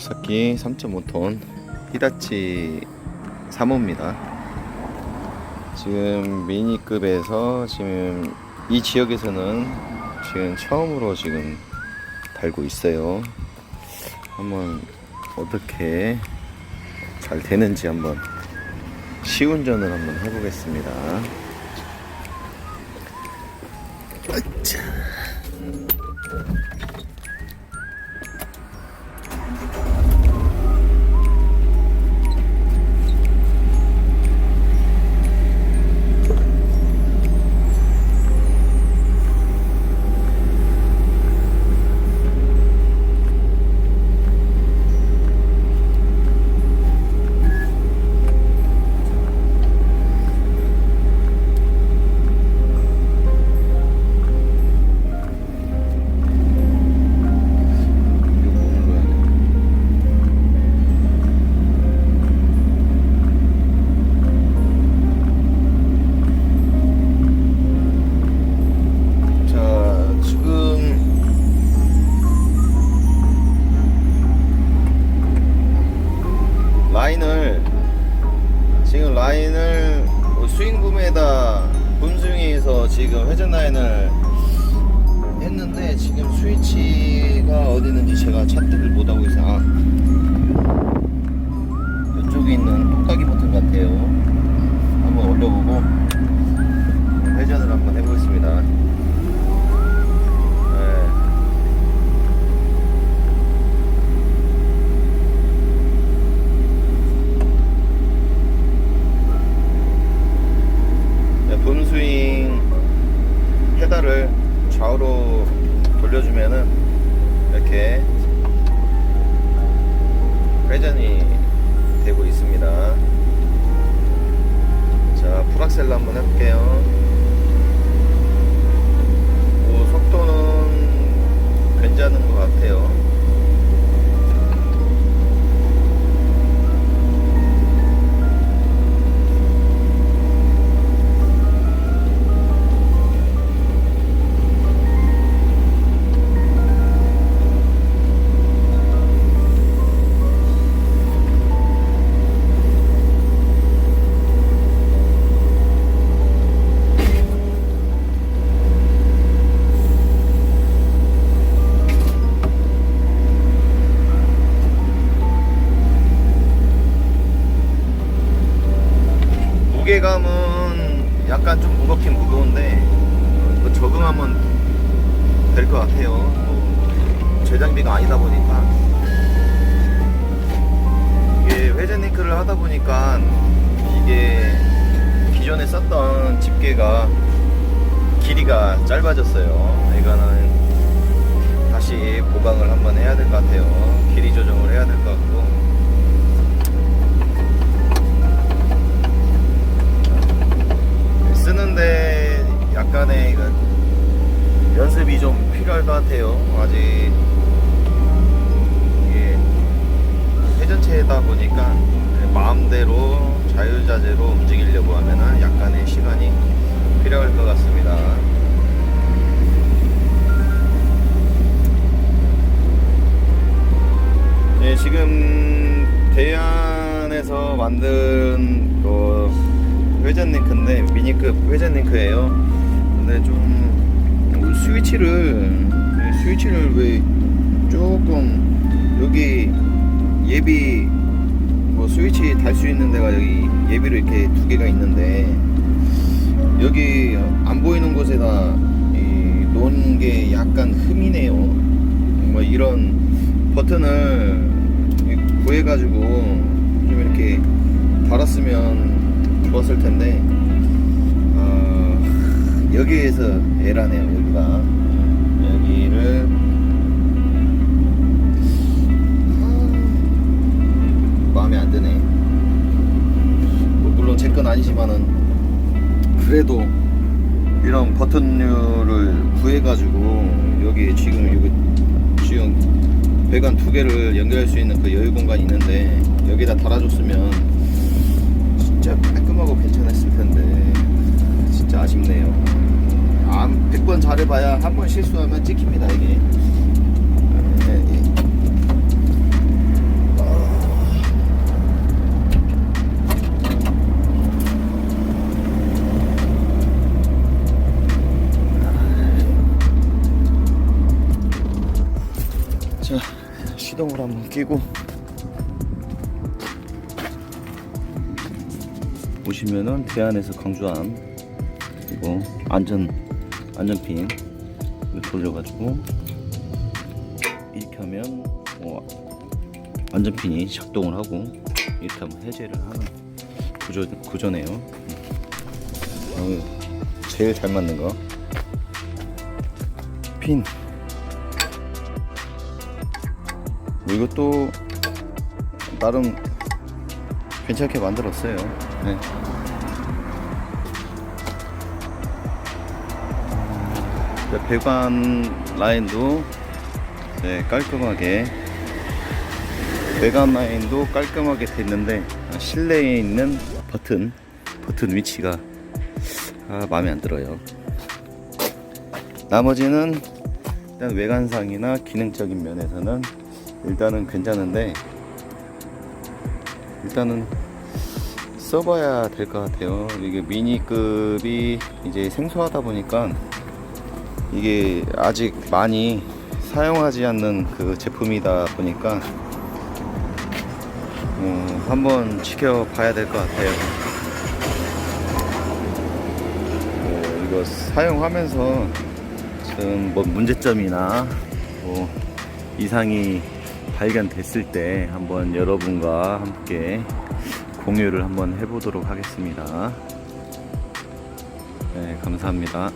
굴삭기 3.5톤 히다치 3호입니다. 지금 미니급에서 지금 이 지역에서는 지금 처음으로 지금 달고 있어요. 한번 어떻게 잘 되는지 한번 시운전을 한번 해보겠습니다. 으쌰. 라인을 뭐 스윙 붐에다 분스윙에서 지금 회전 라인을 했는데 지금 스위치가 어디 있는지 제가 찾지를 못하고 있어요. 아, 이쪽에 있는 똑딱이 버튼 같아요. 한번 올려보고 회전을 한번 해보겠습니다. 네. 네, 붐스윙 페달을 좌우로 돌려주면은 이렇게 회전이 되고 있습니다. 자, 풀악셀로 한번 해볼게요. 것 같아요. 뭐 제장비가 아니다 보니까 이게 회전 링크를 하다 보니까 이게 기존에 썼던 집게가 길이가 짧아졌어요. 이거는 다시 보강을 한번 해야 될 것 같아요. 길이 조정을 해야 될 것 같고. 쓰는데 약간의 할 것 같아요. 아직 이게 회전체다 보니까 마음대로 자유자재로 움직이려고 하면은 약간의 시간이 필요할 것 같습니다. 네, 지금 대안에서 만든 그 회전 링크인데 미니급 회전 링크예요. 근데 좀 스위치를 네, 스위치를 왜 조금 여기 예비 뭐 스위치 달 수 있는 데가 여기 예비로 이렇게 두 개가 있는데 여기 안 보이는 곳에다 이 놓은 게 약간 흠이네요. 뭐 이런 버튼을 구해가지고 좀 이렇게 달았으면 좋았을 텐데 어, 여기에서 에라네요 여기가 여기를. 아, 마음에 안 드네. 뭐 물론 제 건 아니지만은 그래도 이런 버튼류를 구해가지고 여기 지금 여기 지금 배관 두 개를 연결할 수 있는 그 여유 공간이 있는데 여기다 달아줬으면 해봐야 한 번 실수하면 찍힙니다 이게. 예, 예. 자 시동을 한번 끼고. 보시면은 대안에서 강조함 그리고 안전 안전핀 돌려가지고 이렇게 하면 어, 안전핀이 작동을 하고 이렇게 하면 해제를 하는 구조 구조네요. 어, 제일 잘 맞는 거 핀. 뭐 이것도 나름 괜찮게 만들었어요. 네. 네, 배관 라인도 네, 깔끔하게 배관 라인도 깔끔하게 됐는데 실내에 있는 버튼 버튼 위치가 아, 마음에 안 들어요. 나머지는 일단 외관상이나 기능적인 면에서는 일단은 괜찮은데 일단은 써봐야 될 것 같아요. 이게 미니급이 이제 생소하다 보니까 이게 아직 많이 사용하지 않는 그 제품이다 보니까 어, 한번 지켜봐야 될 것 같아요. 어, 이거 사용하면서 지금 뭐 문제점이나 뭐 이상이 발견됐을 때 한번 여러분과 함께 공유를 한번 해보도록 하겠습니다. 네, 감사합니다.